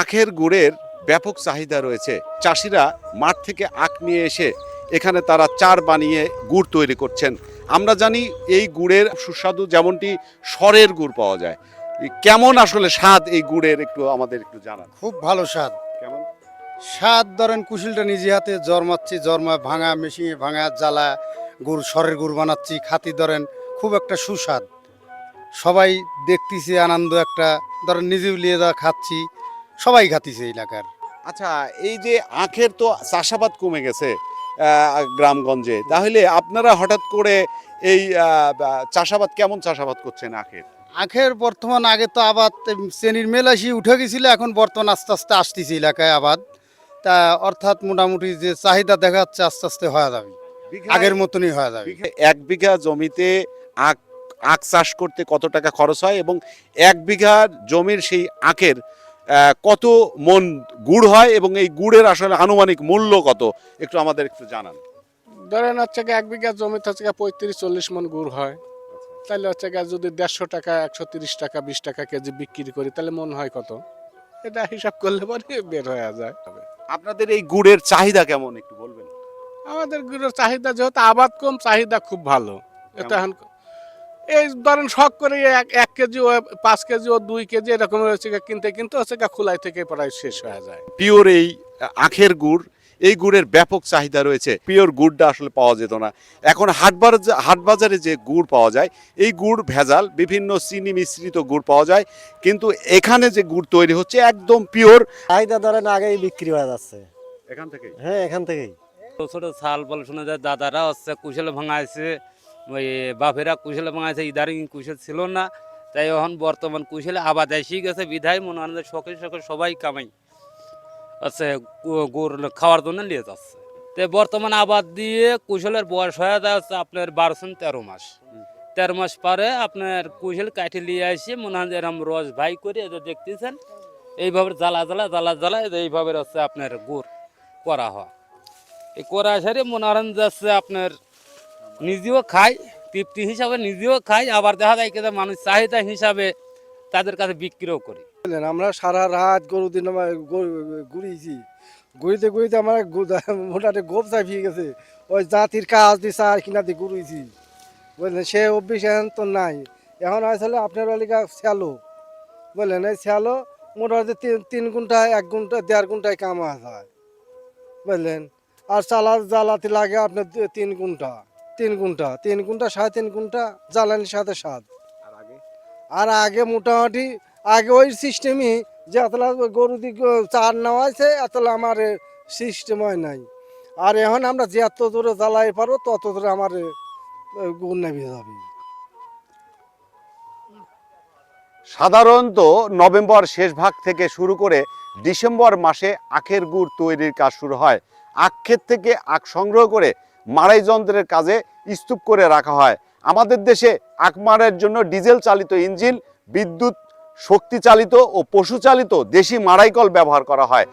আখের গুড়ের ব্যাপক চাহিদা রয়েছে। চাষিরা মাঠ থেকে আখ নিয়ে এসে এখানে তারা চার বানিয়ে গুড় তৈরি করছেন। আমরা জানি এই গুড়ের সুস্বাদু যেমনটি স্বরের গুড় পাওয়া যায়। কেমন আসলে স্বাদ এই গুড়ের একটু আমাদের একটু জানান। খুব ভালো স্বাদ। কেমন? স্বাদ ধরেন কুশিলটা নিজে হাতে জন্মাচ্ছি জন্মা ভাঙা মেশিনে ভাঙা জ্বালা গুড় সরের গুড় বানাচ্ছি খাতি ধরেন খুব একটা সুস্বাদ। সবাই দেখতেছি আনন্দ একটা ধরেন নিজেও লিয়ে যা খাচ্ছি। সবাই খাতিছে এলাকার। আচ্ছা এই যে আখের তো চাষাবাদ কমে গেছে গ্রামগঞ্জে তাহলে আপনারা হঠাৎ করে এই চাষাবাদ কেমন চাষাবাদ করছেন আখের? আখের বর্তমান আগে তো আবাদ শ্রেণির মেল আসি উঠে গেছিল এখন বর্তমান আস্তে আস্তে আসতেছে এলাকায় আবাদ। তা অর্থাৎ মোটামুটি যে চাহিদা দেখা যাচ্ছে আস্তে আস্তে হয়ে যাবে। আগের মতনই হয়ে যাবে। এক বিঘা জমিতে আখ আখ চাষ করতে কত টাকা খরচ হয় এবং এক বিঘা জমির সেই আখের কত মন গুড় হয় এবং এই গুড়ের আসলে আনুমানিক মূল্য কত? একটু আমাদের একটু জানান। ধরেন হচ্ছে গিয়ে এক বিঘা জমিতে হচ্ছে পঁয়ত্রিশ চল্লিশ মন গুড় হয়। তাহলে হচ্ছে গিয়ে যদি দেড়শো টাকা একশো তিরিশ টাকা বিশ টাকা কেজি বিক্রি করি তাহলে মন হয় কত? এটা হিসাব করলে পরে বের হয়ে যায়। আপনাদের এই গুড়ের চাহিদা কেমন? একটু বলবেন। আমাদের গুড়ের চাহিদা যেহেতু আবাদ কম চাহিদা খুব ভালো। এটা এখন এই ধরেন শখ করে এক এক কেজি ও পাঁচ কেজি ও দুই কেজি এরকম হচ্ছে কিনতে কিনতে হচ্ছে গিয়ে খোলাই থেকে প্রায় শেষ হয়ে যায়। পিওর এই আখের গুড় এই গুড়ের ব্যাপক চাহিদা রয়েছে। পিওর গুড়টা আসলে পাওয়া যেত না। এখন হাট বাজার যে গুড় পাওয়া যায় এই গুড় ভেজাল বিভিন্ন চিনি মিশ্রিত গুড় পাওয়া যায় কিন্তু এখানে যে গুড় তৈরি হচ্ছে একদম পিওর। চাহিদা ধরেন আগেই বিক্রি হয়ে যাচ্ছে। এখান থেকে হ্যাঁ এখান থেকেই। ছোট ছোট সাল বলে শোনা যায় দাদারা হচ্ছে কুশল ভাঙাইছে ওই বাপেরা কুশল ভাঙাইছে ইদারিং কুশল ছিল না তাই এখন বর্তমান কুশলে আবাদ এসে গেছে বিধায় মনে হয় যে শখে শখে সবাই কামাই হচ্ছে গু- গুড় খাওয়ার জন্য নিয়ে যাচ্ছে। তো বর্তমান আবাদ দিয়ে কুশলের বয়স হয়ে যায় হচ্ছে আপনার বারোশো তেরো মাস। তেরো মাস পরে আপনার কুশল কাঠি নিয়ে আসে মনে হয় যে এরকম রস ভাই করে এদের দেখতেছেন এইভাবে জ্বালা জ্বালা জ্বালা জ্বালা এইভাবে হচ্ছে আপনার গুড় করা হয়। এই করা সারে মনে করেন যাচ্ছে আপনার নিজেও খাই তৃপ্তি হিসাবে নিজেও খাই আবার দেখা যায় কিন্তু মানুষ চাহিদা হিসাবে তাদের কাছে বিক্রিও করি। আমরা সারা রাত গরু দিন ঘুরিয়েছি। ঘুরিতে ঘুরিতে আমার মোটামুটি গোপ চাপিয়ে গেছে। ওই জাতির কাজ দিছে আর কিনা দিয়ে ঘুরিয়েছি। বুঝলেন, সে অভ্যেস এখন তো নাই। এখন আসলে আপনার ওলিকা স্যালো বুঝলেন, এই স্যালো মোটামুটি তিন তিন ঘণ্টা, এক ঘণ্টা, দেড় ঘন্টায় কামা যায়। বুঝলেন, আর চালা জ্বালাতে লাগে আপনার তিন ঘণ্টা। তিন ঘণ্টা তিন ঘণ্টা সাড়ে তিন ঘণ্টা জ্বালানির সাথে সাত আর আগে? মোটামুটি আগে ওই সিস্টেমই যে এতলা গরু দিক চার নেওয়া আছে এতলা আমার সিস্টেম হয় নাই। আর এখন আমরা যত দূরে জ্বালাই পারব তত দূরে আমার গুণ নেমে যাবে। সাধারণত নভেম্বর শেষ ভাগ থেকে শুরু করে ডিসেম্বর মাসে আখের গুড় তৈরির কাজ শুরু হয়। আখ ক্ষেত থেকে আখ সংগ্রহ করে মাড়াই যন্ত্রের কাজে স্তূপ করে রাখা হয়। আমাদের দেশে আকমারের জন্য ডিজেল চালিত ইঞ্জিন, বিদ্যুৎ শক্তি চালিত ও পশু চালিত দেশি মারাইকল ব্যবহার করা হয়।